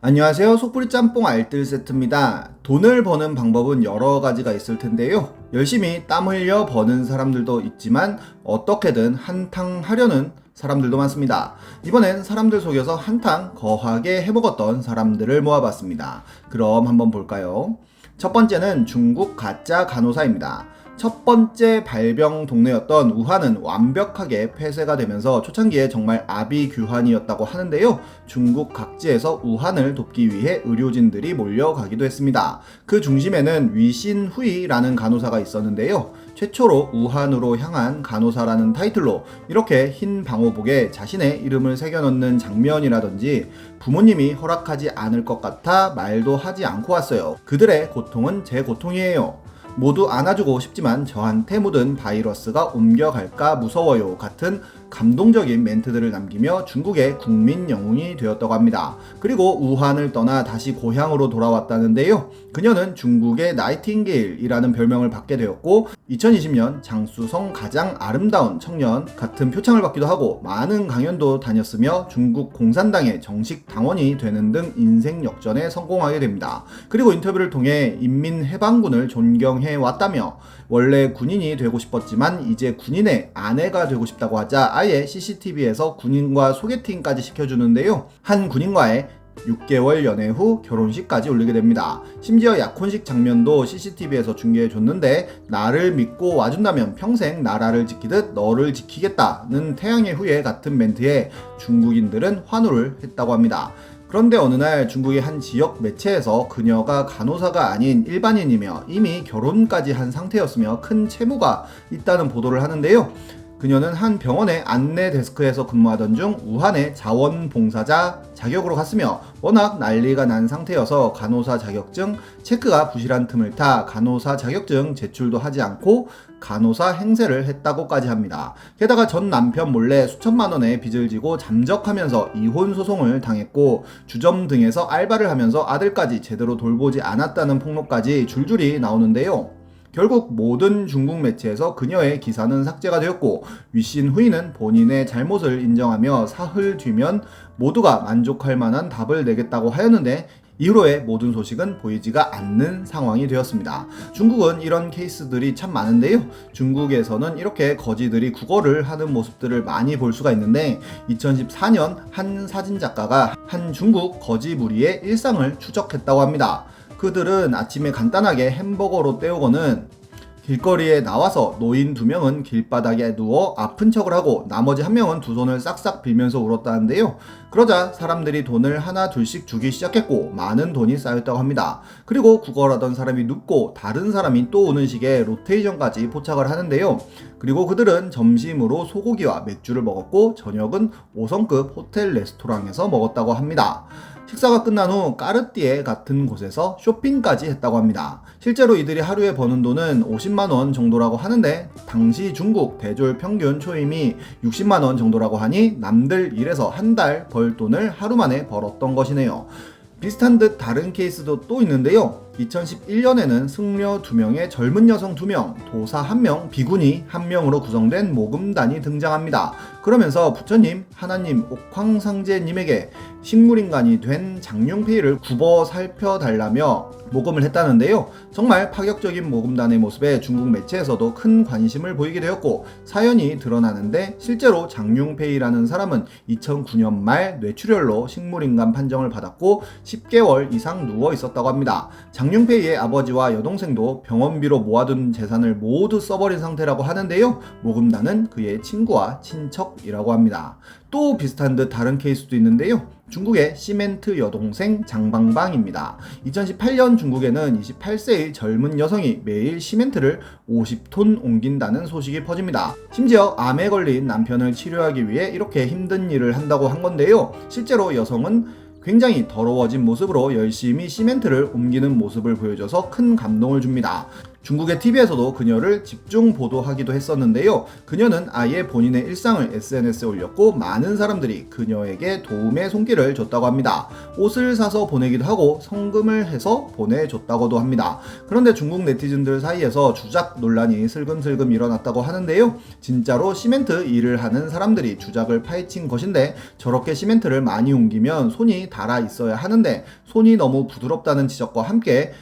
안녕하세요. 속풀이 짬뽕 알뜰 세트입니다. 돈을 버는 방법은 여러 가지가 있을 텐데요. 열심히 땀 흘려 버는 사람들도 있지만 어떻게든 한탕 하려는 사람들도 많습니다. 이번엔 사람들 속에서 한탕 거하게 해먹었던 사람들을 모아봤습니다. 그럼 한번 볼까요? 첫 번째는 중국 가짜 간호사입니다. 첫 번째 발병 동네였던 우한은 완벽하게 폐쇄가 되면서 초창기에 정말 아비규환이었다고 하는데요. 중국 각지에서 우한을 돕기 위해 의료진들이 몰려가기도 했습니다. 그 중심에는 위신후이라는 간호사가 있었는데요. 최초로 우한으로 향한 간호사라는 타이틀로 이렇게 흰 방호복에 자신의 이름을 새겨넣는 장면이라든지 부모님이 허락하지 않을 것 같아 말도 하지 않고 왔어요. 그들의 고통은 제 고통이에요. 모두 안아주고 싶지만 저한테 묻은 바이러스가 옮겨갈까 무서워요 같은 감동적인 멘트들을 남기며 중국의 국민 영웅이 되었다고 합니다. 그리고 우한을 떠나 다시 고향으로 돌아왔다는데요. 그녀는 중국의 나이팅게일이라는 별명을 받게 되었고 2020년 장수성 가장 아름다운 청년 같은 표창을 받기도 하고 많은 강연도 다녔으며 중국 공산당의 정식 당원이 되는 등 인생 역전에 성공하게 됩니다. 그리고 인터뷰를 통해 인민해방군을 존경해 왔다며 원래 군인이 되고 싶었지만 이제 군인의 아내가 되고 싶다고 하자 아예 CCTV에서 군인과 소개팅까지 시켜주는데요. 한 군인과의 6개월 연애 후 결혼식까지 올리게 됩니다. 심지어 약혼식 장면도 CCTV에서 중계해 줬는데 나를 믿고 와준다면 평생 나라를 지키듯 너를 지키겠다는 태양의 후예 같은 멘트에 중국인들은 환호를 했다고 합니다. 그런데 어느 날 중국의 한 지역 매체에서 그녀가 간호사가 아닌 일반인이며 이미 결혼까지 한 상태였으며 큰 채무가 있다는 보도를 하는데요. 그녀는 한 병원의 안내 데스크에서 근무하던 중 우한의 자원봉사자 자격으로 갔으며 워낙 난리가 난 상태여서 간호사 자격증 체크가 부실한 틈을 타 간호사 자격증 제출도 하지 않고 간호사 행세를 했다고까지 합니다. 게다가 전 남편 몰래 수천만 원의 빚을 지고 잠적하면서 이혼 소송을 당했고 주점 등에서 알바를 하면서 아들까지 제대로 돌보지 않았다는 폭로까지 줄줄이 나오는데요. 결국 모든 중국 매체에서 그녀의 기사는 삭제가 되었고 위신 후이는 본인의 잘못을 인정하며 사흘 뒤면 모두가 만족할 만한 답을 내겠다고 하였는데 이후로의 모든 소식은 보이지가 않는 상황이 되었습니다. 중국은 이런 케이스들이 참 많은데요. 중국에서는 이렇게 거지들이 국어를 하는 모습들을 많이 볼 수가 있는데 2014년 한 사진 작가가 한 중국 거지 무리의 일상을 추적했다고 합니다. 그들은 아침에 간단하게 햄버거로 때우고는 길거리에 나와서 노인 두 명은 길바닥에 누워 아픈 척을 하고 나머지 한 명은 두 손을 싹싹 빌면서 울었다는데요. 그러자 사람들이 돈을 하나 둘씩 주기 시작했고 많은 돈이 쌓였다고 합니다. 그리고 구걸하던 사람이 눕고 다른 사람이 또 오는 식의 로테이션까지 포착을 하는데요. 그리고 그들은 점심으로 소고기와 맥주를 먹었고 저녁은 5성급 호텔 레스토랑에서 먹었다고 합니다. 식사가 끝난 후 까르띠에 같은 곳에서 쇼핑까지 했다고 합니다. 실제로 이들이 하루에 버는 돈은 50만 원 정도라고 하는데 당시 중국 대졸 평균 초임이 60만 원 정도라고 하니 남들 일해서 한 달 벌 돈을 하루 만에 벌었던 것이네요. 비슷한 듯 다른 케이스도 또 있는데요. 2011년에는 승려 2명의 젊은 여성 2명, 도사 1명, 비구니 1명으로 구성된 모금단이 등장합니다. 그러면서 부처님, 하나님, 옥황상제님에게 식물인간이 된 장룡페이를 굽어 살펴달라며 모금을 했다는데요. 정말 파격적인 모금단의 모습에 중국 매체에서도 큰 관심을 보이게 되었고 사연이 드러나는데 실제로 장룡페이라는 사람은 2009년 말 뇌출혈로 식물인간 판정을 받았고 10개월 이상 누워 있었다고 합니다. 장 룡페이의 아버지와 여동생도 병원비로 모아둔 재산을 모두 써버린 상태라고 하는데요. 모금단은 그의 친구와 친척이라고 합니다. 또 비슷한 듯 다른 케이스도 있는데요. 중국의 시멘트 여동생 장방방입니다. 2018년 중국에는 28세의 젊은 여성이 매일 시멘트를 50톤 옮긴다는 소식이 퍼집니다. 심지어 암에 걸린 남편을 치료하기 위해 이렇게 힘든 일을 한다고 한 건데요. 실제로 여성은 굉장히 더러워진 모습으로 열심히 시멘트를 옮기는 모습을 보여줘서 큰 감동을 줍니다. 중국의 TV에서도 그녀를 집중 보도하기도 했었는데요. 그녀는 아예 본인의 일상을 SNS에 올렸고 많은 사람들이 그녀에게 도움의 손길을 줬다고 합니다. 옷을 사서 보내기도 하고 성금을 해서 보내줬다고도 합니다. 그런데 중국 네티즌들 사이에서 주작 논란이 슬금슬금 일어났다고 하는데요. 진짜로 시멘트 일을 하는 사람들이 주작을 파헤친 것인데 저렇게 시멘트를 많이 옮기면 손이 닳아 있어야 하는데 손이 너무 부드럽다는 지적과 함께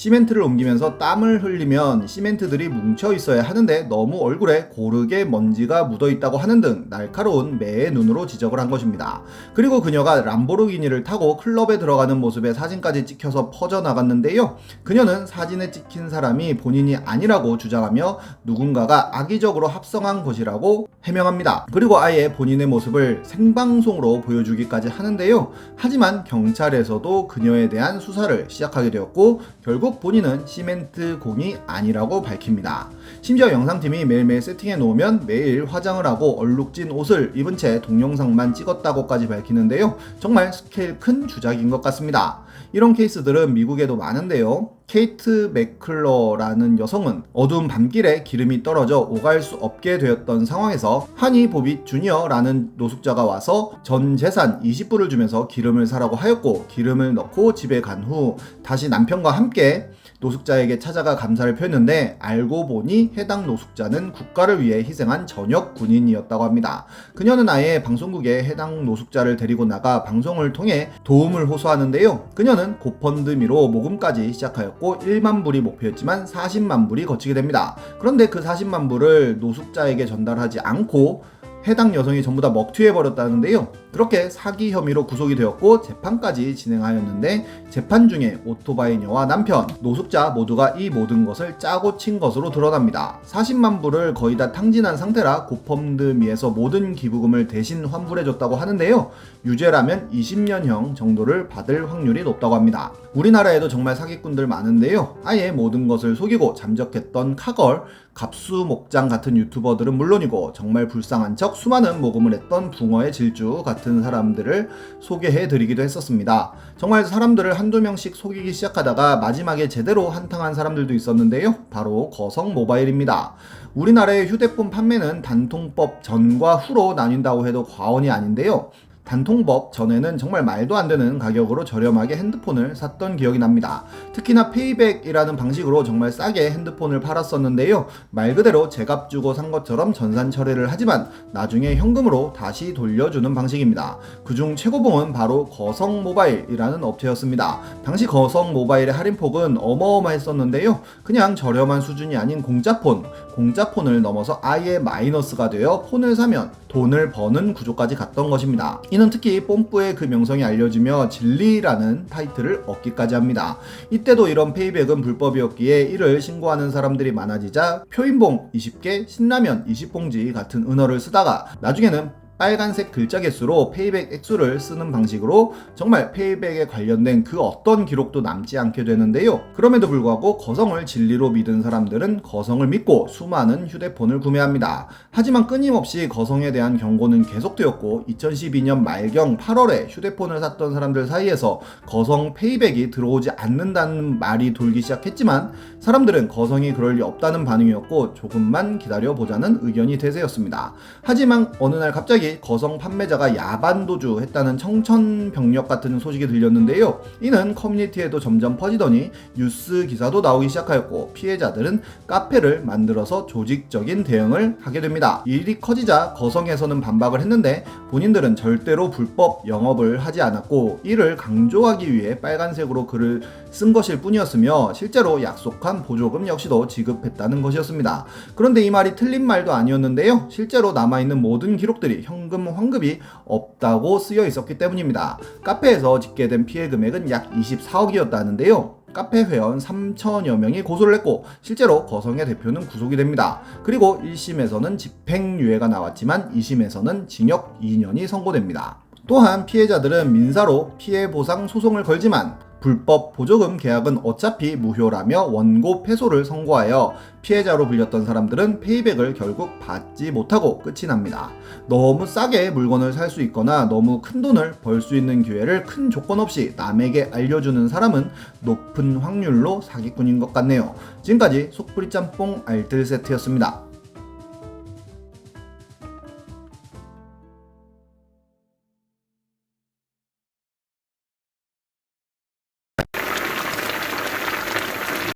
시멘트를 옮기면서 땀을 흘리면 시멘트들이 뭉쳐 있어야 하는데 너무 얼굴에 고르게 먼지가 묻어 있다고 하는 등 날카로운 매의 눈으로 지적을 한 것입니다. 그리고 그녀가 람보르기니를 타고 클럽에 들어가는 모습의 사진까지 찍혀서 퍼져 나갔는데요. 그녀는 사진에 찍힌 사람이 본인이 아니라고 주장하며 누군가가 악의적으로 합성한 것이라고 해명합니다. 그리고 아예 본인의 모습을 생방송으로 보여주기까지 하는데요. 하지만 경찰에서도 그녀에 대한 수사를 시작하게 되었고 결국 본인은 시멘트 공이 아니라고 밝힙니다. 심지어 영상팀이 매일매일 세팅해 놓으면 매일 화장을 하고 얼룩진 옷을 입은 채 동영상만 찍었다고까지 밝히는데요. 정말 스케일 큰 주작인 것 같습니다. 이런 케이스들은 미국에도 많은데요. 케이트 맥클러라는 여성은 어두운 밤길에 기름이 떨어져 오갈 수 없게 되었던 상황에서 하니 보빗 주니어라는 노숙자가 와서 전 재산 20불을 주면서 기름을 사라고 하였고 기름을 넣고 집에 간 후 다시 남편과 함께 노숙자에게 찾아가 감사를 표했는데 알고 보니 해당 노숙자는 국가를 위해 희생한 전역 군인이었다고 합니다. 그녀는 아예 방송국에 해당 노숙자를 데리고 나가 방송을 통해 도움을 호소하는데요. 그녀는 고펀드미로 모금까지 시작하였고 1만 불이 목표였지만 40만 불이 거치게 됩니다. 그런데 그 40만 불을 노숙자에게 전달하지 않고 해당 여성이 전부 다 먹튀해 버렸다는데요. 그렇게 사기 혐의로 구속이 되었고 재판까지 진행하였는데 재판 중에 오토바이녀와 남편, 노숙자 모두가 이 모든 것을 짜고 친 것으로 드러납니다. 40만 불을 거의 다 탕진한 상태라 고펌드미에서 모든 기부금을 대신 환불해줬다고 하는데요. 유죄라면 20년형 정도를 받을 확률이 높다고 합니다. 우리나라에도 정말 사기꾼들 많은데요. 아예 모든 것을 속이고 잠적했던 카걸, 갑수 목장 같은 유튜버들은 물론이고 정말 불쌍한 척 수많은 모금을 했던 붕어의 질주 같은 사람들을 소개해 드리기도 했었습니다. 정말 사람들을 한두 명씩 속이기 시작하다가 마지막에 제대로 한탕한 사람들도 있었는데요. 바로 거성 모바일입니다. 우리나라의 휴대폰 판매는 단통법 전과 후로 나뉜다고 해도 과언이 아닌데요. 단통법 전에는 정말 말도 안 되는 가격으로 저렴하게 핸드폰을 샀던 기억이 납니다. 특히나 페이백이라는 방식으로 정말 싸게 핸드폰을 팔았었는데요. 말 그대로 제값 주고 산 것처럼 전산 처리를 하지만 나중에 현금으로 다시 돌려주는 방식입니다. 그중 최고봉은 바로 거성 모바일이라는 업체였습니다. 당시 거성 모바일의 할인폭은 어마어마했었는데요. 그냥 저렴한 수준이 아닌 공짜폰, 공짜폰을 넘어서 아예 마이너스가 되어 폰을 사면 돈을 버는 구조까지 갔던 것입니다. 이는 특히 뽐뿌의 그 명성이 알려지며 진리라는 타이틀을 얻기까지 합니다. 이때도 이런 페이백은 불법이었기에 이를 신고하는 사람들이 많아지자 표인봉 20개, 신라면 20봉지 같은 은어를 쓰다가 나중에는 빨간색 글자 개수로 페이백 액수를 쓰는 방식으로 정말 페이백에 관련된 그 어떤 기록도 남지 않게 되는데요. 그럼에도 불구하고 거성을 진리로 믿은 사람들은 거성을 믿고 수많은 휴대폰을 구매합니다. 하지만 끊임없이 거성에 대한 경고는 계속되었고 2012년 말경 8월에 휴대폰을 샀던 사람들 사이에서 거성 페이백이 들어오지 않는다는 말이 돌기 시작했지만 사람들은 거성이 그럴 리 없다는 반응이었고 조금만 기다려 보자는 의견이 대세였습니다. 하지만 어느 날 갑자기 거성 판매자가 야반도주 했다는 청천벽력 같은 소식이 들렸는데요. 이는 커뮤니티에도 점점 퍼지더니 뉴스 기사도 나오기 시작하였고 피해자들은 카페를 만들어서 조직적인 대응을 하게 됩니다. 일이 커지자 거성에서는 반박을 했는데 본인들은 절대로 불법 영업을 하지 않았고 이를 강조하기 위해 빨간색으로 글을 쓴 것일 뿐이었으며 실제로 약속한 보조금 역시도 지급했다는 것이었습니다. 그런데 이 말이 틀린 말도 아니었는데요. 실제로 남아있는 모든 기록들이 현금 환급이 없다고 쓰여 있었기 때문입니다. 카페에서 집계된 피해 금액은 약 24억이었다는데요. 카페 회원 3천여 명이 고소를 했고 실제로 거성의 대표는 구속이 됩니다. 그리고 1심에서는 집행유예가 나왔지만 2심에서는 징역 2년이 선고됩니다. 또한 피해자들은 민사로 피해 보상 소송을 걸지만 불법 보조금 계약은 어차피 무효라며 원고 패소를 선고하여 피해자로 불렸던 사람들은 페이백을 결국 받지 못하고 끝이 납니다. 너무 싸게 물건을 살 수 있거나 너무 큰 돈을 벌 수 있는 기회를 큰 조건 없이 남에게 알려주는 사람은 높은 확률로 사기꾼인 것 같네요. 지금까지 속풀이 짬뽕 알뜰 세트였습니다.